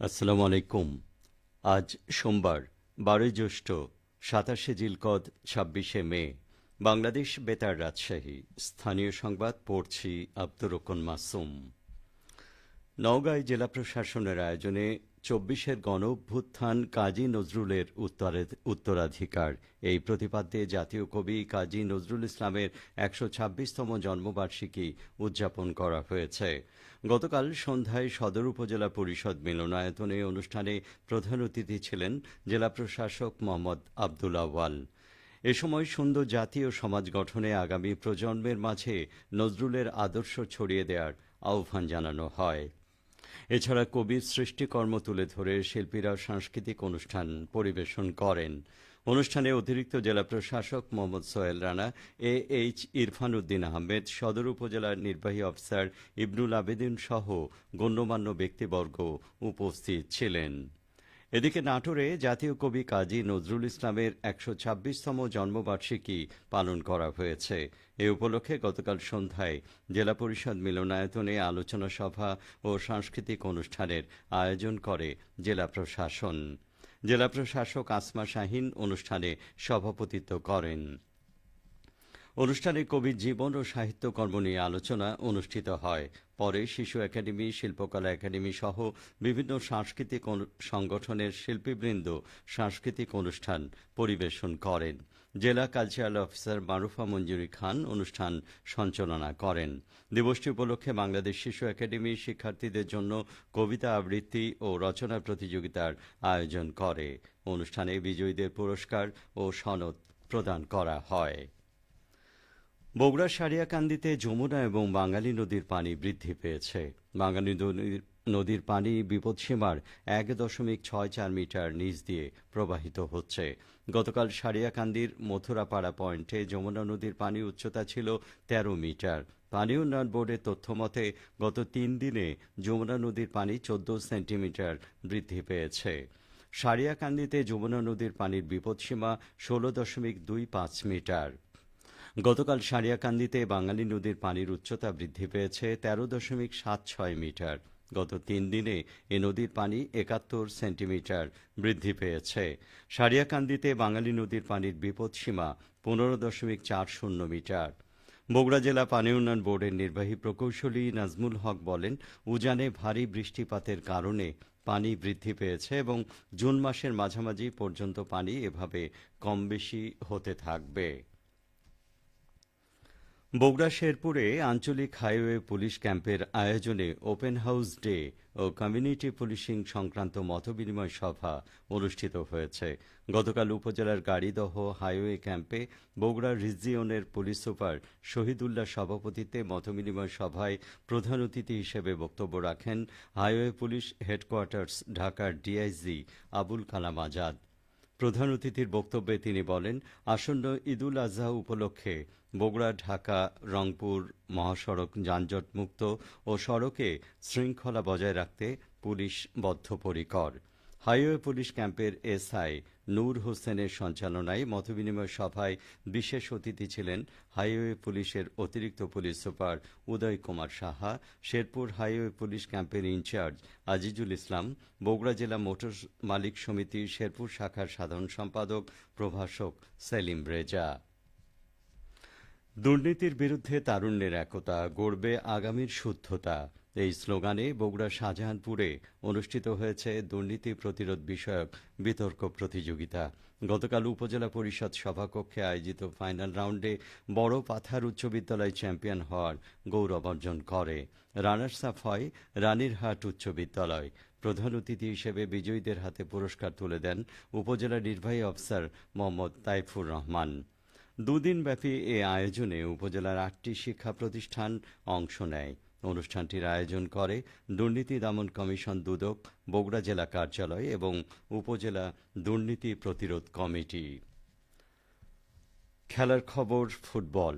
আসসালামু আলাইকুম আজ সোমবার, বারোই জ্যৈষ্ঠ, সাতাশে জিলকদ, ছাব্বিশে মে। বাংলাদেশ বেতার রাজশাহী। স্থানীয় সংবাদ পড়ছি আব্দুর রকন মাসুম। নওগাঁয় জেলা প্রশাসনের আয়োজনে চব্বিশের গণ অভ্যুত্থান কাজী নজরুলের উত্তরে- উত্তরাধিকার। এই প্রতিপাদ্যে জাতীয় কবি কাজী নজরুল ইসলামের একশো ছাব্বিশতম জন্মবার্ষিকী উদযাপন করা হয়েছে। গতকাল সন্ধ্যায় সদর উপজেলা পরিষদ মিলনায়তনে অনুষ্ঠানে প্রধান অতিথি ছিলেন জেলা প্রশাসক মোহাম্মদ আবদুল আওয়াল এ সময় সুন্দর জাতীয় সমাজ গঠনে আগামী প্রজন্মের মাঝে নজরুলের আদর্শ ছড়িয়ে দেওয়ার আহ্বান জানানো হয়। এছাড়া কবির সৃষ্টিকর্ম তুলে ধরে শিল্পীরা সাংস্কৃতিক অনুষ্ঠান পরিবেশন করেন। অনুষ্ঠানে অতিরিক্ত জেলা প্রশাসক মোহাম্মদ সোহেল রানা এ এইচ ইরফান উদ্দিন আহমেদ, সদর উপজেলার নির্বাহী অফিসার ইবনুল আবেদিন সহ গণ্যমান্য ব্যক্তিবর্গ উপস্থিত ছিলেন। এদিকে নাটোরে জাতীয় কবি কাজী নজরুল ইসলামের একশো ছাব্বিশতম জন্মবার্ষিকী পালন করা হয়েছে। এ উপলক্ষে গতকাল সন্ধ্যায় জেলা পরিষদ মিলনায়তনে আলোচনা সভা ও সাংস্কৃতিক অনুষ্ঠানের আয়োজন করে জেলা প্রশাসন। জেলা প্রশাসক আসমা শাহিন অনুষ্ঠানে সভাপতিত্ব করেন। অনুষ্ঠানে কবির জীবন ও সাহিত্যকর্ম নিয়ে আলোচনা অনুষ্ঠিত হয়। পরে শিশু একাডেমি, শিল্পকলা একাডেমি সহ বিভিন্ন সাংস্কৃতিক সংগঠনের শিল্পীবৃন্দ সাংস্কৃতিক অনুষ্ঠান পরিবেশন করেন। জেলা কালচারাল অফিসার মারুফা মঞ্জুরি খান অনুষ্ঠান সঞ্চালনা করেন। দিবসটি উপলক্ষে বাংলাদেশ শিশু একাডেমি শিক্ষার্থীদের জন্য কবিতা আবৃত্তি ও রচনা প্রতিযোগিতার আয়োজন করে। অনুষ্ঠানে বিজয়ীদের পুরস্কার ও সনদ প্রদান করা হয়। বগুড়ার সারিয়াকান্দিতে যমুনা এবং বাঙালি নদীর পানি বৃদ্ধি পেয়েছে। বাঙালি নদীর নদীর পানি বিপদসীমার এক দশমিক ছয় চার মিটার নিচ দিয়ে প্রবাহিত হচ্ছে। গতকাল সারিয়াকান্দির মথুরাপাড়া পয়েন্টে যমুনা নদীর পানি উচ্চতা ছিল তেরো মিটার। পানি উন্নয়ন বোর্ডের তথ্য মতে, গত তিন দিনে যমুনা নদীর পানি চোদ্দ সেন্টিমিটার বৃদ্ধি পেয়েছে। সারিয়াকান্দিতে যমুনা নদীর পানির বিপদসীমা ষোলো দশমিক দুই পাঁচ মিটার। গতকাল সারিয়াকান্দিতে বাঙালি নদীর পানির উচ্চতা বৃদ্ধি পেয়েছে তেরো দশমিক সাত ছয় মিটার। গত তিন দিনে এ নদীর পানি একাত্তর সেন্টিমিটার বৃদ্ধি পেয়েছে। সারিয়াকান্দিতে বাঙালি নদীর পানির বিপদসীমা পনেরো দশমিক চার শূন্য মিটার। বগুড়া জেলা পানি উন্নয়ন বোর্ডের নির্বাহী প্রকৌশলী নাজমুল হক বলেন, উজানে ভারী বৃষ্টিপাতের কারণে পানি বৃদ্ধি পেয়েছে এবং জুন মাসের মাঝামাঝি পর্যন্ত পানি এভাবে কম বেশি হতে থাকবে। বগুড়া শেরপুরে আঞ্চলিক হাইওয়ে পুলিশ ক্যাম্পের আয়োজনে ওপেন হাউস ডে ও কমিউনিটি পুলিশিং সংক্রান্ত মতবিনিময় সভা অনুষ্ঠিত হয়েছে। গতকাল উপজেলার গাড়িদহ হাইওয়ে ক্যাম্পে বগুড়া রিজিয়নের পুলিশ সুপার শহীদুল্লাহ সভাপতিত্বে মতবিনিময় সভায় প্রধান অতিথি হিসেবে বক্তব্য রাখেন হাইওয়ে পুলিশ হেডকোয়ার্টার্স ঢাকার ডিআইজি আবুল কালাম আজাদ। প্রধান অতিথির বক্তব্যে তিনি বলেন, আসন্ন ঈদুল আজহা উপলক্ষে বগুড়া, ঢাকা, রংপুর, মহাসড়ক যানজটমুক্ত ও সড়কে শৃঙ্খলা বজায় রাখতে পুলিশ বদ্ধপরিকর। হাইওয়ে পুলিশ ক্যাম্পের এসআই নূর হোসেনের সঞ্চালনায় মতবিনিময় সভায় বিশেষ অতিথি ছিলেন হাইওয়ে পুলিশের অতিরিক্ত police super Uday Kumar Saha, Sherpur highway police ক্যাম্পের ইনচার্জ আজিজুল ইসলাম, বগুড়া জেলা মোটর মালিক সমিতির শেরপুর শাখার সাধারণ সম্পাদক প্রভাষক সেলিম রেজা। দুর্নীতির বিরুদ্ধে তারুণ্যের একতা, গড়বে আগামীর শুদ্ধতা। এই স্লোগানে বগুড়া শাহজাহানপুরে অনুষ্ঠিত হয়েছে দুর্নীতি প্রতিরোধ বিষয়ক বিতর্ক প্রতিযোগিতা। গতকাল উপজেলা পরিষদ সভাকক্ষে আয়োজিত ফাইনাল রাউন্ডে বড় পাথার উচ্চ বিদ্যালয় চ্যাম্পিয়ন হওয়ার গৌরব অর্জন করে। রানার্স আপ হয় রানীরহাট উচ্চ বিদ্যালয়। প্রধান অতিথি হিসেবে বিজয়ীদের হাতে পুরস্কার তুলে দেন উপজেলা নির্বাহী অফিসার মোহাম্মদ তাইফুর রহমান। দুদিনব্যাপী এ আয়োজনে উপজেলার আটটি শিক্ষা প্রতিষ্ঠান অংশ নেয়। অনুষ্ঠানটির আয়োজন করে দুর্নীতি দমন কমিশন দুদক, বগুড়া জেলা কার্যালয় এবং উপজেলা দুর্নীতি প্রতিরোধ কমিটি। খেলার খবর ফুটবল।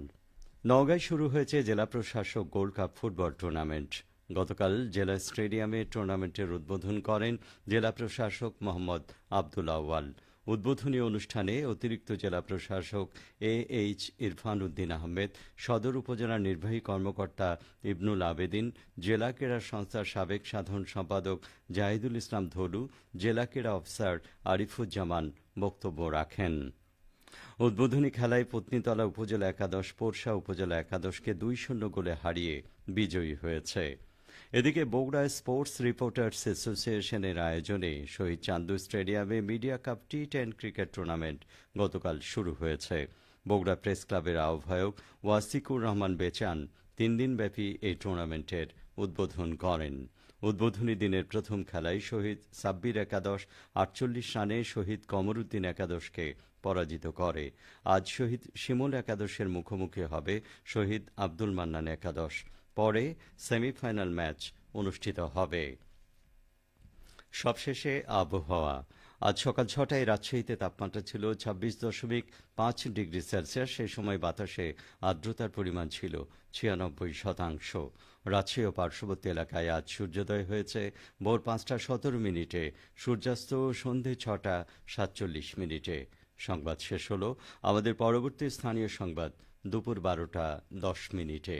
নওগাঁয় শুরু হয়েছে জেলা প্রশাসক গোল্ড কাপ ফুটবল টুর্নামেন্ট। গতকাল জেলা স্টেডিয়ামে টুর্নামেন্টের উদ্বোধন করেন জেলা প্রশাসক মোহাম্মদ আবদুল আউয়াল। উদ্বোধনী অনুষ্ঠানে অতিরিক্ত জেলা প্রশাসক এ এইচ ইরফান উদ্দিন আহমেদ, সদর উপজেলার নির্বাহী কর্মকর্তা ইবনুল আবেদিন, জেলা ক্রীড়া সংস্থার সাবেক সাধারণ সম্পাদক জাহিদুল ইসলাম ধলু, জেলা ক্রীড়া অফিসার আরিফুজ্জামান বক্তব্য রাখেন। উদ্বোধনী খেলায় পত্নীতলা উপজেলা একাদশ, পোরশা উপজেলা একাদশকে দুই শূন্য গোলে হারিয়ে বিজয়ী হয়েছে। এদিকে বগুড়া স্পোর্টস রিপোর্টার্স অ্যাসোসিয়েশনের আয়োজনে শহীদ চান্দু স্টেডিয়ামে media cup T ten cricket tournament গতকাল শুরু হয়েছে। বগুড়া প্রেস ক্লাবের আহ্বায়ক ওয়াসিকুর রহমান বেচান তিন দিনব্যাপী এই টুর্নামেন্টের উদ্বোধন করেন। উদ্বোধনী দিনের প্রথম খেলায় শহীদ সাব্বির একাদশ, আটচল্লিশ রানে শহীদ কমরুদ্দিন একাদশকে পরাজিত করে। আজ শহীদ শিমুল একাদশের মুখোমুখি হবে শহীদ আব্দুল মান্নান একাদশ। পরে সেমিফাইনাল ম্যাচ অনুষ্ঠিত হবে। সবশেষে আবহাওয়া। আজ সকাল ছটায় রাজশাহীতে তাপমাত্রা ছিল ছাব্বিশ দশমিক পাঁচ ডিগ্রি সেলসিয়াস। সেই সময় বাতাসে আর্দ্রতার পরিমাণ ছিল ছিয়ানব্বই শতাংশ। রাজশাহী ও পার্শ্ববর্তী এলাকায় আজ সূর্যোদয় হয়েছে। ভোর পাঁচটা সতেরো মিনিটে। সূর্যাস্ত সন্ধে ছটা সাতচল্লিশ মিনিটে। সংবাদ শেষ হলো। আমাদের পরবর্তী স্থানীয় সংবাদ। দুপুর বারোটা দশ মিনিটে।